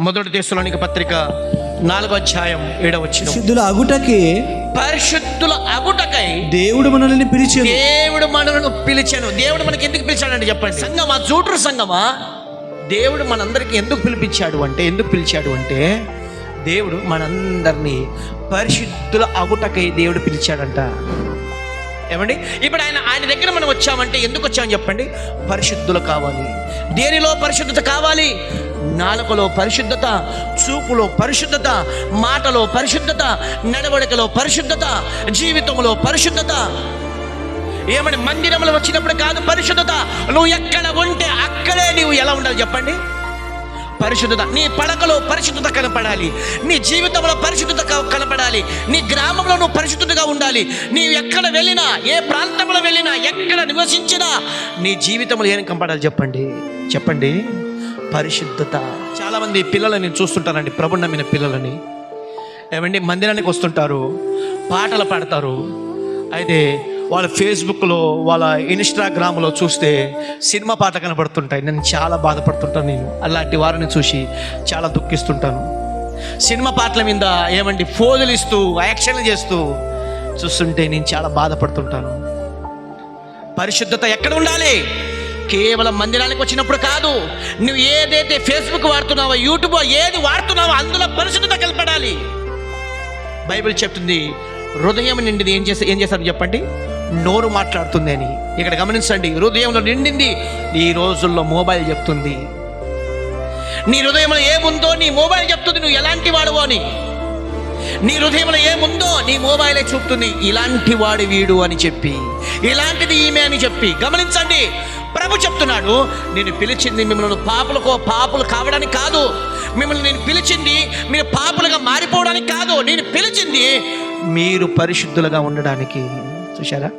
మొదటి దేశంలోనికి పత్రిక నాలుగో అధ్యాయం ఏడవ వచ్చిన శుద్ధుల అగుటకే పరిశుద్ధుల అగుటకై దేవుడు మనల్ని పిలిచాను. దేవుడు మనలను పిలిచాను. దేవుడు మనకి ఎందుకు పిలిచాడంటే చెప్పండి. సంగమా జూటరు సంగమా దేవుడు మనందరికి ఎందుకు పిలిపించాడు అంటే ఎందుకు పిలిచాడు అంటే దేవుడు మనందరినీ పరిశుద్ధుల అగుటకై దేవుడు పిలిచాడంట. ఏమండి? ఇప్పుడు ఆయన ఆయన దగ్గర మనం వచ్చామంటే ఎందుకు వచ్చామని చెప్పండి? పరిశుద్ధులు కావాలి. దేనిలో పరిశుద్ధత కావాలి? నాలుకలో పరిశుద్ధత చూపులో పరిశుద్ధత మాటలో పరిశుద్ధత నడవడికలో పరిశుద్ధత జీవితంలో పరిశుద్ధత. ఏమని మందిరంలో వచ్చినప్పుడు కాదు పరిశుద్ధత. నువ్వు ఎక్కడ ఉంటే అక్కడే నీవు ఎలా ఉండాలి చెప్పండి? పరిశుద్ధత. నీ పడకలో పరిశుద్ధత కనపడాలి. నీ జీవితంలో పరిశుద్ధత కనపడాలి. నీ గ్రామంలో నువ్వు పరిశుద్ధతగా ఉండాలి. నీవు ఎక్కడ వెళ్ళినా ఏ ప్రాంతంలో వెళ్ళినా ఎక్కడ నివసించినా నీ జీవితంలో ఏం కనపడాలి చెప్పండి? చెప్పండి. పరిశుద్ధత. చాలామంది పిల్లలని నేను చూస్తుంటానండి ప్రభు నమ్మిన పిల్లలని. ఏమండి మందిరానికి వస్తుంటారు పాటలు పాడతారు. అయితే వాళ్ళ ఫేస్బుక్లో వాళ్ళ ఇన్స్టాగ్రామ్లో చూస్తే సినిమా పాట కనబడుతుంటాయి. నేను చాలా బాధపడుతుంటాను నేను. అలాంటి వారిని చూసి చాలా దుఃఖిస్తుంటాను. సినిమా పాటల మీద ఏమండి ఫోజులు ఇస్తూ యాక్షన్లు చేస్తూ చూస్తుంటే నేను చాలా బాధపడుతుంటాను. పరిశుద్ధత ఎక్కడ ఉండాలి? కేవలం మందిరానికి వచ్చినప్పుడు కాదు నువ్వు ఏదైతే ఫేస్బుక్ వాడుతున్నావో యూట్యూబ్ ఏది వాడుతున్నావో అందులో పరిశుద్ధత కలపడాలి బైబిల్ చెప్తుంది హృదయం నిండింది ఏం చేస్తే ఏం చేస్తారు చెప్పండి. నోరు మాట్లాడుతుంది అని. ఇక్కడ గమనించండి హృదయంలో నిండింది ఈ రోజుల్లో మొబైల్ చెప్తుంది. నీ హృదయంలో ఏముందో నీ మొబైల్ చెప్తుంది నువ్వు ఎలాంటి వాడువో అని. నీ హృదయంలో ఏముందో నీ మొబైలే చూపుతుంది ఇలాంటి వాడు వీడు అని చెప్పి. ఇలాంటిది ఈమె అని చెప్పి. గమనించండి ప్రభు చెప్తున్నాడు నేను పిలిచింది మిమ్మల్ని పాపులకు పాపులు కావడానికి కాదు. మిమ్మల్ని నేను పిలిచింది మీరు పాపులుగా మారిపోవడానికి కాదు. నేను పిలిచింది మీరు పరిశుద్ధులుగా ఉండడానికి. చూశారా?